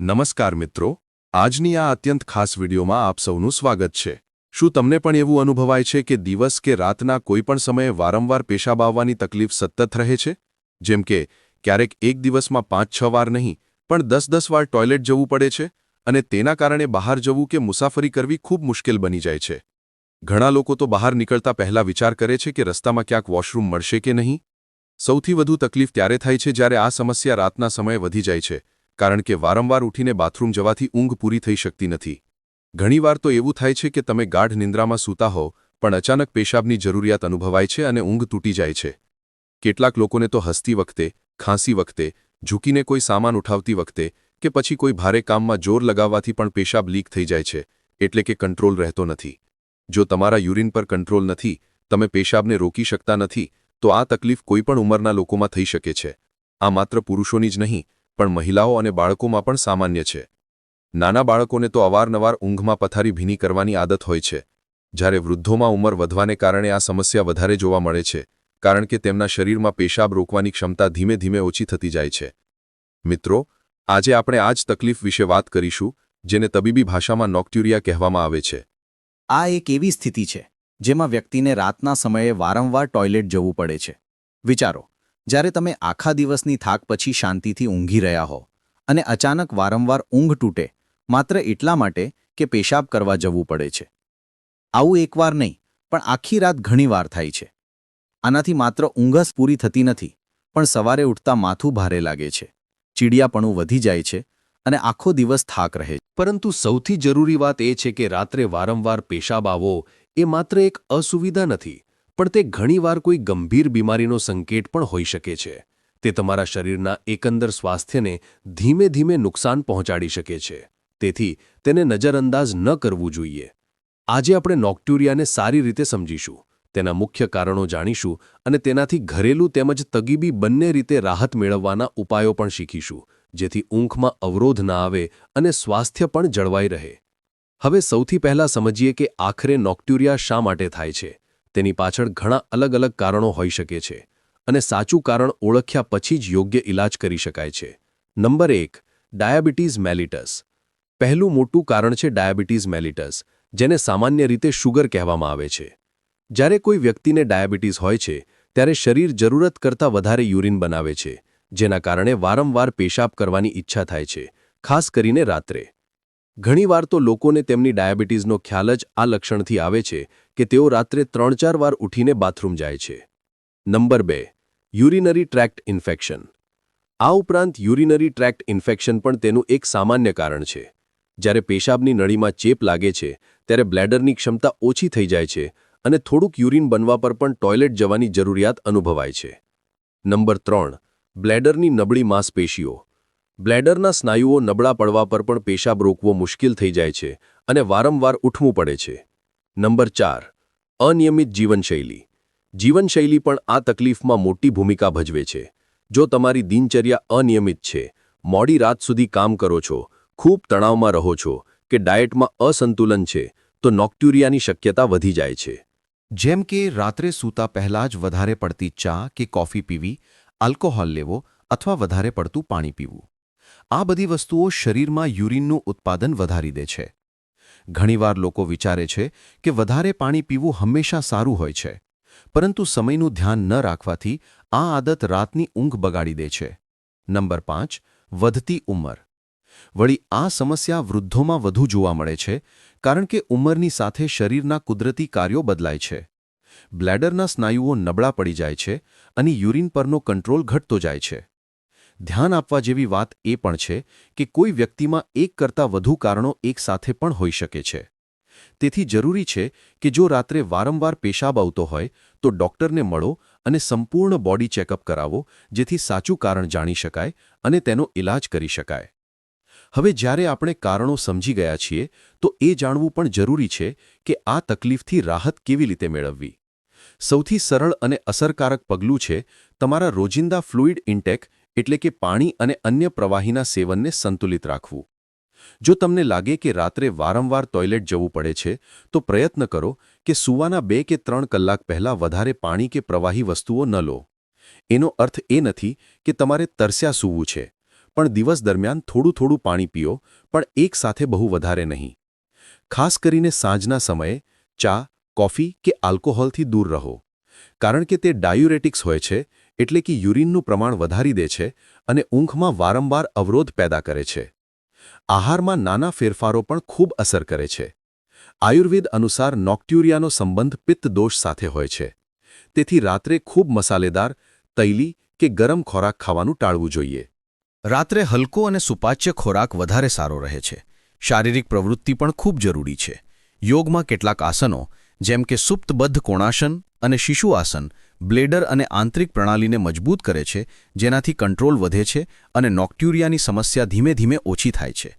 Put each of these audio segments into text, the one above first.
નમસ્કાર મિત્રો, આજની આ અત્યંત ખાસ વિડીયોમાં આપ સૌનું સ્વાગત છે. શું તમને પણ એવું અનુભવાય છે કે દિવસ કે રાતના કોઈપણ સમયે વારંવાર પેશાબ આવવાની તકલીફ સતત રહે છે? જેમ કે, ક્યારેક એક દિવસમાં પાંચ છ વાર નહીં, પણ દસ દસ વાર ટોયલેટ જવું પડે છે અને તેના કારણે બહાર જવું કે મુસાફરી કરવી ખૂબ મુશ્કેલ બની જાય છે. ઘણા લોકો તો બહાર નીકળતા પહેલા વિચાર કરે છે કે રસ્તામાં ક્યાંક વોશરૂમ મળશે કે નહીં? સૌથી વધુ તકલીફ ત્યારે થાય છે જ્યારે આ સમસ્યા રાતના સમયે વધી જાય છે. કારણ કે વારંવાર ઉઠીને બાથરૂમ જવાથી ઊંઘ પૂરી થઈ શકતી નથી. ઘણીવાર તો એવું થાય છે કે તમે ગાઢ નિંદ્રામાં સૂતા હો પણ અચાનક પેશાબની જરૂરિયાત અનુભવાય છે અને ઊંઘ તૂટી જાય છે. કેટલાક લોકોને તો હસતી વખતે, ખાંસી વખતે, ઝૂકીને કોઈ સામાન ઉઠાવતી વખતે કે પછી કોઈ ભારે કામમાં જોર લગાવવાથી પણ પેશાબ લીક થઈ જાય છે, એટલે કે કંટ્રોલ રહેતો નથી. જો તમારા યુરિન પર કંટ્રોલ નથી, તમે પેશાબને રોકી શકતા નથી, તો આ તકલીફ કોઈપણ ઉંમરના લોકોમાં થઈ શકે છે. આ માત્ર પુરુષોની જ નહીં પણ મહિલાઓ અને બાળકોમાં પણ સામાન્ય છે. નાના બાળકોને તો અવારનવાર ઊંઘમાં પથારી ભીની કરવાની આદત હોય છે. જ્યારે વૃદ્ધોમાં ઉંમર વધવાને કારણે આ સમસ્યા વધારે જોવા મળે છે, કારણ કે તેમના શરીરમાં પેશાબ રોકવાની ક્ષમતા ધીમે ધીમે ઓછી થતી જાય છે. મિત્રો, આજે આપણે આ જ તકલીફ વિશે વાત કરીશું, જેને તબીબી ભાષામાં નોક્ટ્યુરિયા કહેવામાં આવે છે. આ એક એવી સ્થિતિ છે, જેમાં વ્યક્તિને રાતના સમયે વારંવાર ટોયલેટ જવું પડે છે. વિચારો જ્યારે તમે આખા દિવસની થાક પછી શાંતિથી ઊંઘી રહ્યા હો અને અચાનક વારંવાર ઊંઘ તૂટે, માત્ર એટલા માટે કે પેશાબ કરવા જવું પડે છે. આવું એકવાર નહીં, પણ આખી રાત ઘણીવાર થાય છે. આનાથી માત્ર ઊંઘ જ પૂરી થતી નથી, પણ સવારે ઉઠતા માથું ભારે લાગે છે, ચીડિયાપણું વધી જાય છે અને આખો દિવસ થાક રહે પરંતુ સૌથી જરૂરી વાત એ છે કે રાત્રે વારંવાર પેશાબ આવવો એ માત્ર એક અસુવિધા નથી પણ તે ઘણીવાર કોઈ ગંભીર બીમારીનો સંકેત પણ હોઈ શકે છે. તે તમારા શરીરના એકંદર સ્વાસ્થ્યને ધીમે ધીમે નુકસાન પહોંચાડી શકે છે. તેથી તેને નજરઅંદાજ ન કરવું જોઈએ. આજે આપણે નોક્ટ્યુરિયાને સારી રીતે સમજીશું, તેના મુખ્ય કારણો જાણીશું અને તેનાથી ઘરેલું તેમજ તગીબી બંને રીતે રાહત મેળવવાના ઉપાયો પણ શીખીશું, જેથી ઊંઘમાં અવરોધ ના આવે અને સ્વાસ્થ્ય પણ જળવાઈ રહે. હવે સૌથી પહેલા સમજીએ કે આખરે નોક્ટ્યુરિયા શા માટે થાય છે. તેની પાછળ ઘણા અલગ અલગ કારણો હોઈ શકે છે અને સાચું કારણ ઓળખ્યા પછી જ યોગ્ય ઇલાજ કરી શકાય છે. નંબર એક, ડાયાબિટીઝ મેલિટસ. પહેલું મોટું કારણ છે ડાયાબિટીઝ મેલિટસ, જેને સામાન્ય રીતે શુગર કહેવામાં આવે છે. જ્યારે કોઈ વ્યક્તિને ડાયાબિટીસ હોય છે, ત્યારે શરીર જરૂરત કરતાં વધારે યુરિન બનાવે છે, જેના કારણે વારંવાર પેશાબ કરવાની ઈચ્છા થાય છે, ખાસ કરીને રાત્રે. ઘણીવાર તો લોકોને તેમની ડાયાબિટીસનો ખ્યાલ જ આ લક્ષણથી આવે છે કે તેઓ રાત્રે ત્રણ ચાર વાર ઉઠીને બાથરૂમ જાય છે. નંબર બે, યુરિનરી ટ્રેક્ટ ઇન્ફેક્શન. આ ઉપરાંત યુરિનરી ટ્રેક્ટ ઇન્ફેક્શન પણ તેનું એક સામાન્ય કારણ છે. જ્યારે પેશાબની નળીમાં ચેપ લાગે છે, ત્યારે બ્લેડરની ક્ષમતા ઓછી થઈ જાય છે અને થોડુંક યુરિન બનવા પર પણ ટોયલેટ જવાની જરૂરિયાત અનુભવાય છે. નંબર ત્રણ, બ્લેડરની નબળી માંસપેશીઓ. બ્લેડરના સ્નાયુઓ નબળા પડવા પર પણ પેશાબ રોકવો મુશ્કેલ થઈ જાય છે અને વારંવાર ઉઠવું પડે છે. નંબર ચાર, અનિયમિત જીવનશૈલી. જીવનશૈલી પણ આ તકલીફમાં મોટી ભૂમિકા ભજવે છે. જો તમારી દિનચર્યા અનિયમિત છે, મોડી રાત સુધી કામ કરો છો, ખૂબ તણાવમાં રહો છો, કે ડાયટમાં અસંતુલન છે, તો નોક્ટ્યુરિયાની શક્યતા વધી જાય છે. જેમ કે, રાત્રે સૂતા પહેલાં જ વધારે પડતી ચા કે કોફી પીવી, આલ્કોહોલ લેવો અથવા વધારે પડતું પાણી પીવું. આ બધી વસ્તુઓ શરીરમાં યુરિનનું ઉત્પાદન વધારી દે છે. ઘણીવાર લોકો વિચારે છે કે વધારે પાણી પીવું હંમેશા સારું હોય છે. પરંતુ સમયનું ધ્યાન ન રાખવાથી આ આદત રાતની ઊંઘ બગાડી દે છે. નંબર પાંચ, વધતી ઉંમર. વળી આ સમસ્યા વૃદ્ધોમાં વધુ જોવા મળે છે, કારણ કે ઉંમરની સાથે શરીરના કુદરતી કાર્યો બદલાય છે. બ્લેડરના સ્નાયુઓ નબળા પડી જાય છે અને યુરિન પરનો કંટ્રોલ ઘટતો જાય છે. ધ્યાન આપવા જેવી વાત એ પણ છે કે કોઈ વ્યક્તિમાં એક કરતાં વધુ કારણો એકસાથે પણ હોઈ શકે છે. તેથી જરૂરી છે કે જો રાત્રે વારંવાર પેશાબ આવતો હોય, તો ડોક્ટરને મળો અને સંપૂર્ણ બોડી ચેકઅપ કરાવો, જેથી સાચું કારણ જાણી શકાય અને તેનો ઇલાજ કરી શકાય. હવે જ્યારે આપણે કારણો સમજી ગયા છીએ, તો એ જાણવું પણ જરૂરી છે કે આ તકલીફથી રાહત કેવી રીતે મેળવવી. સૌથી સરળ અને અસરકારક પગલું છે, તમારા રોજિંદા ફ્લુઇડ ઇન્ટેક એટલે કે પાણી અને અન્ય પ્રવાહીના સેવનને સંતુલિત રાખવું. જો તમને લાગે કે રાત્રે વારંવાર ટોયલેટ જવું પડે છે, તો પ્રયત્ન કરો કે સૂવાના બે કે ત્રણ કલાક પહેલાં વધારે પાણી કે પ્રવાહી વસ્તુઓ ન લો. એનો અર્થ એ નથી કે તમારે તરસ્યા સૂવું છે, પણ દિવસ દરમિયાન થોડું થોડું પાણી પીઓ, પણ એક સાથે બહુ વધારે નહીં. ખાસ કરીને સાંજના સમયે ચા, કોફી કે આલ્કોહોલથી દૂર રહો. કારણ કે તે ડાયુરેટિક્સ હોય છે એટલે કે યુરિનનું પ્રમાણ વધારી દે છે અને ઊંઘમાં વારંવાર અવરોધ પેદા કરે છે. આહારમાં નાના ફેરફારો પણ ખૂબ અસર કરે છે. આયુર્વેદ અનુસાર નોક્ટ્યુરિયાનો સંબંધ પિત્ત દોષ સાથે હોય છે. તેથી રાત્રે ખૂબ મસાલેદાર, તૈલી કે ગરમ ખોરાક ખાવાનું ટાળવું જોઈએ. રાત્રે હલકો અને સુપાચ્ય ખોરાક વધારે સારો રહે છે. શારીરિક પ્રવૃત્તિ પણ ખૂબ જરૂરી છે. યોગમાં કેટલાક આસનો, જેમ કે સુપ્તબદ્ધ કોણાસન અને શિશુ આસન બ્લેડર અને આંતરિક પ્રણાલીને મજબૂત કરે છે, જેનાથી કંટ્રોલ વધે છે અને નોક્ટ્યુરિયાની સમસ્યા ધીમે ધીમે ઓછી થાય છે.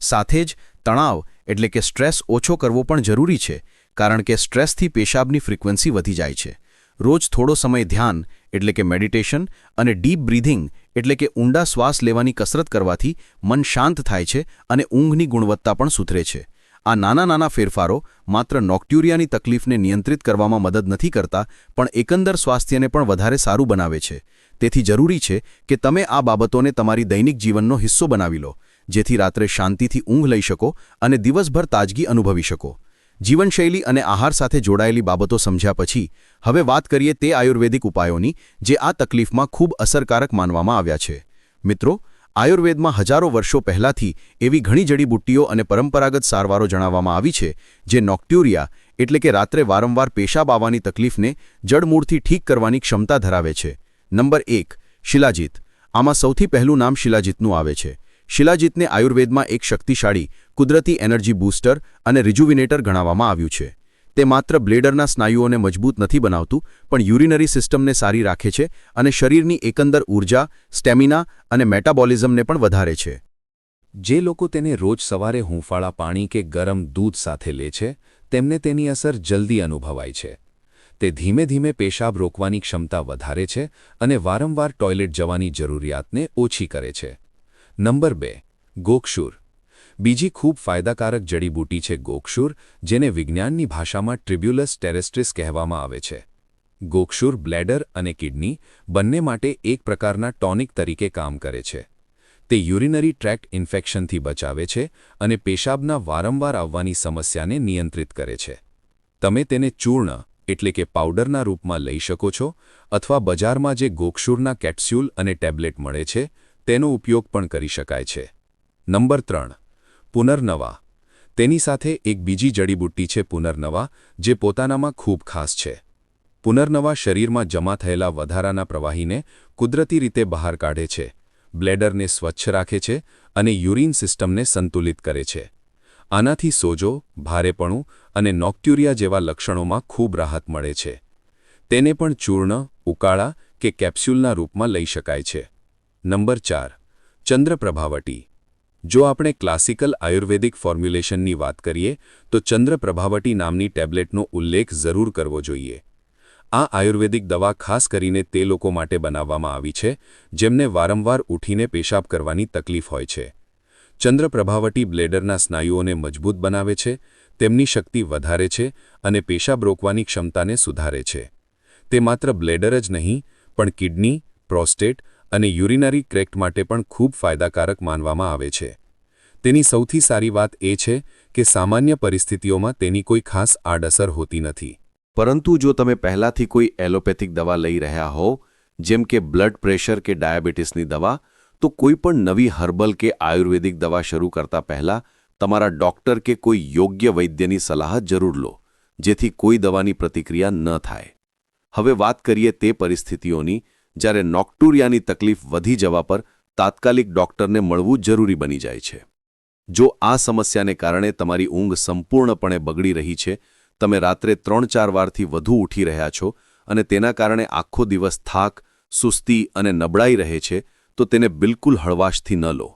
સાથે જ, તણાવ એટલે કે સ્ટ્રેસ ઓછો કરવો પણ જરૂરી છે, કારણ કે સ્ટ્રેસથી પેશાબની ફ્રીક્વન્સી વધી જાય છે. રોજ થોડો સમય ધ્યાન એટલે કે મેડિટેશન અને ડીપ બ્રીધિંગ એટલે કે ઊંડા શ્વાસ લેવાની કસરત કરવાથી મન શાંત થાય છે અને ઊંઘની ગુણવત્તા પણ સુધરે છે. આ નાના નાના ફેરફારો માત્ર નોક્ટ્યુરિયાની તકલીફને નિયંત્રિત કરવામાં મદદ નથી કરતા, પણ એકંદર સ્વાસ્થ્યને પણ વધારે સારું બનાવે છે. તેથી જરૂરી છે કે તમે આ બાબતોને તમારી દૈનિક જીવનનો હિસ્સો બનાવી લો, જેથી રાત્રે શાંતિથી ઊંઘ લઈ શકો અને દિવસભર તાજગી અનુભવી શકો. જીવનશૈલી અને આહાર સાથે જોડાયેલી બાબતો સમજ્યા પછી, હવે વાત કરીએ તે આયુર્વેદિક ઉપાયોની, જે આ તકલીફમાં ખૂબ અસરકારક માનવામાં આવ્યા છે. મિત્રો આયુર્વેદમાં હજારો વર્ષો પહેલાંથી એવી ઘણી જડીબુટ્ટીઓ અને પરંપરાગત સારવારો જણાવવામાં આવી છે, જે નોક્ટ્યુરિયા, એટલે કે રાત્રે વારંવાર પેશાબ આવવાની તકલીફને જડમૂળથી ઠીક કરવાની ક્ષમતા ધરાવે છે. નંબર એક, શિલાજીત. આમાં સૌથી પહેલું નામ શિલાજીતનું આવે છે. શિલાજીતને આયુર્વેદમાં એક શક્તિશાળી, કુદરતી એનર્જી બૂસ્ટર અને રિજુવિનેટર ગણાવવામાં આવ્યું છે. તે માત્ર બ્લેડરના સ્નાયુઓને મજબૂત નથી બનાવતું, પણ યુરિનરી સિસ્ટમને સારી રાખે છે અને શરીરની એકંદર ઊર્જા સ્ટેમિના અને મેટાબોલિઝમને પણ વધારે છે. જે લોકો તેને રોજ સવારે હૂંફાળા પાણી કે ગરમ દૂધ સાથે લે છે, તેમને તેની અસર જલ્દી અનુભવાય છે. તે ધીમે ધીમે પેશાબ રોકવાની ક્ષમતા વધારે છે અને વારંવાર ટોયલેટ જવાની જરૂરિયાતને ઓછી કરે છે. નંબર બે ગોક્ષુર બીજી ખૂબ ફાયદાકારક જડીબૂટી છે ગોક્ષુર જેને વિજ્ઞાનની ભાષામાં ટ્રિબ્યુલસ ટેરેસ્ટ્રિસ કહેવામાં આવે છે. ગોક્ષુર બ્લેડર અને કિડની બંને માટે એક પ્રકારના ટોનિક તરીકે કામ કરે છે. તે યુરિનરી ટ્રેક્ટ ઇન્ફેક્શનથી બચાવે છે અને પેશાબના વારંવાર આવવાની સમસ્યાને નિયંત્રિત કરે છે. તમે તેને ચૂર્ણ, એટલે કે પાવડરના રૂપમાં લઈ શકો છો, અથવા બજારમાં જે ગોક્ષુરના કેપ્સ્યુલ અને ટેબ્લેટ મળે છે, તેનો ઉપયોગ પણ કરી શકાય છે. નંબર ત્રણ. પુનર્નવા. તેની સાથે એક બીજી જડીબુટ્ટી છે પુનર્નવા, જે પોતાનામાં ખૂબ ખાસ છે. પુનર્નવા શરીરમાં જમા થયેલા વધારાના પ્રવાહીને કુદરતી રીતે બહાર કાઢે છે, બ્લેડરને સ્વચ્છ રાખે છે અને યુરિન સિસ્ટમને સંતુલિત કરે છે. આનાથી સોજો, ભારેપણું અને નોક્ટ્યુરિયા જેવા લક્ષણોમાં ખૂબ રાહત મળે છે. તેને પણ ચૂર્ણ, ઉકાળા કે કેપ્સ્યુલના રૂપમાં લઈ શકાય છે. નંબર ચાર ચંદ્રપ્રભાવટી જો આપણે ક્લાસિકલ આયુર્વેદિક ફોર્મ્યુલેશનની વાત કરીએ, તો ચંદ્રપ્રભાવટી નામની ટેબ્લેટનો ઉલ્લેખ જરૂર કરવો જોઈએ. આ આયુર્વેદિક દવા ખાસ કરીને તે લોકો માટે બનાવવામાં આવી છે, જેમને વારંવાર ઉઠીને પેશાબ કરવાની તકલીફ હોય છે. ચંદ્રપ્રભાવટી બ્લેડરના સ્નાયુઓને મજબૂત બનાવે છે, તેમની શક્તિ વધારે છે અને પેશાબ રોકવાની ક્ષમતાને સુધારે છે. તે માત્ર બ્લેડર જ નહીં, પણ કિડની, પ્રોસ્ટેટ અને યુરિનરી ક્રેક્ટ માટે પણ ખૂબ ફાયદાકારક માનવામાં આવે છે. તેની સૌથી સારી વાત એ છે કે સામાન્ય પરિસ્થિતિઓમાં તેની કોઈ ખાસ આડઅસર હોતી નથી. પરંતુ જો તમે પહેલાથી કોઈ એલોપેથિક દવા લઈ રહ્યા હો, જેમ કે બ્લડ પ્રેશર કે ડાયાબિટીસની દવા, તો કોઈ પણ નવી હર્બલ કે આયુર્વેદિક દવા શરૂ કરતા પહેલા તમારા ડોક્ટર કે કોઈ યોગ્ય વૈદ્યની સલાહ જરૂર લો, જેથી કોઈ દવાની પ્રતિક્રિયા ન થાય. હવે વાત કરીએ તે પરિસ્થિતિઓની જ્યારે નોક્ટુરિયાની તકલીફ વધી જવા પર તાત્કાલિક ડોક્ટરને મળવું જરૂરી બની જાય છે. જો આ સમસ્યાને કારણે તમારી ઊંઘ સંપૂર્ણપણે બગડી રહી છે, તમે રાત્રે ત્રણ ચાર વારથી વધુ ઉઠી રહ્યા છો અને તેના કારણે આખો દિવસ થાક, સુસ્તી અને નબળાઈ રહે છે, તો તેને બિલકુલ હળવાશથી ન લો.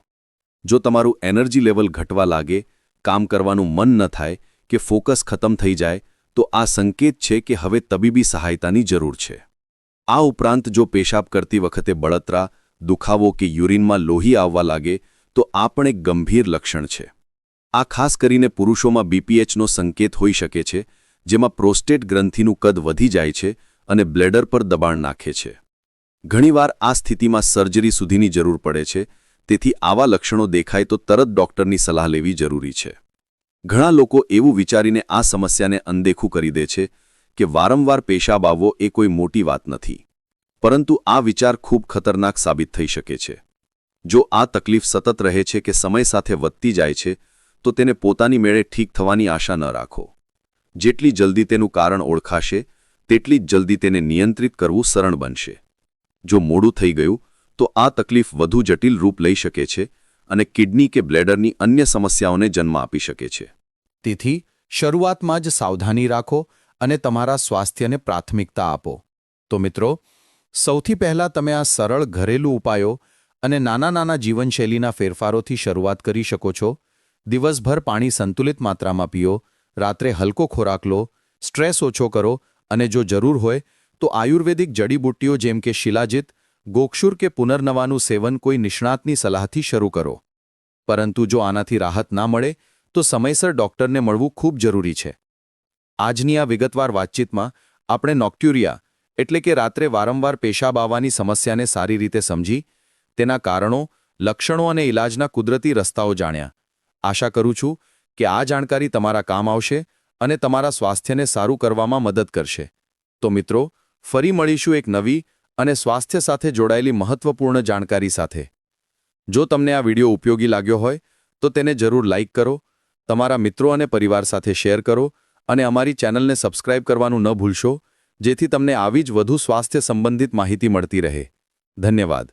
જો તમારું એનર્જી લેવલ ઘટવા લાગે, કામ કરવાનું મન ન થાય, કે ફોકસ ખતમ થઈ જાય, તો આ સંકેત છે કે હવે તબીબી સહાયતાની જરૂર છે. આ ઉપરાંત જો પેશાબ કરતી વખતે બળતરા, દુખાવો કે યુરિનમાં લોહી આવવા લાગે, તો આ પણ એક ગંભીર લક્ષણ છે. આ ખાસ કરીને પુરુષોમાં બીપીએચનો સંકેત હોઈ શકે છે, જેમાં પ્રોસ્ટેટ ગ્રંથિનું કદ વધી જાય છે અને બ્લેડર પર દબાણ નાખે છે. ઘણીવાર આ સ્થિતિમાં સર્જરી સુધીની જરૂર પડે છે, તેથી આવા લક્ષણો દેખાય તો તરત ડોક્ટરની સલાહ લેવી જરૂરી છે. ઘણા લોકો એવું વિચારીને આ સમસ્યાને અનદેખું કરી દે છે કે વારંવાર પેશાબ આવવો એ કોઈ મોટી વાત નથી. પરંતુ આ વિચાર ખૂબ ખતરનાક સાબિત થઈ શકે છે. જો આ તકલીફ સતત રહે છે કે સમય સાથે વધતી જાય છે, તો તેને પોતાની મેળે ઠીક થવાની આશા ન રાખો. જેટલી જલ્દી તેનું કારણ ઓળખાશે, તેટલી જ જલ્દી તેને નિયંત્રિત કરવું સરળ બનશે. જો મોડું થઈ ગયું, તો આ તકલીફ વધુ જટિલ રૂપ લઈ શકે છે અને કિડની કે બ્લેડરની અન્ય સમસ્યાઓને જન્મ આપી શકે છે. તેથી, શરૂઆતમાં જ સાવધાની રાખો અને તમારા સ્વાસ્થ્યને પ્રાથમિકતા આપો. તો મિત્રો, સૌથી પહેલાં તમે આ સરળ ઘરેલું ઉપાયો અને નાના નાના જીવનશૈલીના ફેરફારોથી શરૂઆત કરી શકો છો. દિવસભર પાણી સંતુલિત માત્રામાં પીઓ, રાત્રે હલકો ખોરાક લો, સ્ટ્રેસ ઓછો કરો અને જો જરૂર હોય, તો આયુર્વેદિક જડીબુટ્ટીઓ જેમ કે શિલાજીત ગોક્ષુર કે પુનર્નવાનું સેવન કોઈ નિષ્ણાતની સલાહથી શરૂ કરો. પરંતુ જો આનાથી રાહત ના મળે, તો સમયસર ડૉક્ટરને મળવું ખૂબ જરૂરી છે. આજની આ વિગતવાર વાતચીતમાં આપણે નોક્ટ્યુરિયા, એટલે કે રાત્રે વારંવાર પેશાબ આવવાની સમસ્યાને સારી રીતે સમજી, તેના કારણો, લક્ષણો અને ઇલાજના કુદરતી રસ્તાઓ જાણ્યા. આશા કરું છું કે આ જાણકારી તમારા કામ આવશે અને તમારા સ્વાસ્થ્યને સારું કરવામાં મદદ કરશે. તો મિત્રો, ફરી મળીશું એક નવી અને સ્વાસ્થ્ય સાથે જોડાયેલી મહત્વપૂર્ણ જાણકારી સાથે. જો તમને આ વિડિયો ઉપયોગી લાગ્યો હોય, તો તેને જરૂર લાઇક કરો, તમારા મિત્રો અને પરિવાર સાથે શેર કરો અને અમારી ચેનલને સબસ્ક્રાઇબ કરવાનું ન ભૂલશો, જેથી તમને આવી જ વધુ સ્વાસ્થ્ય સંબંધિત માહિતી મળતી રહે. ધન્યવાદ.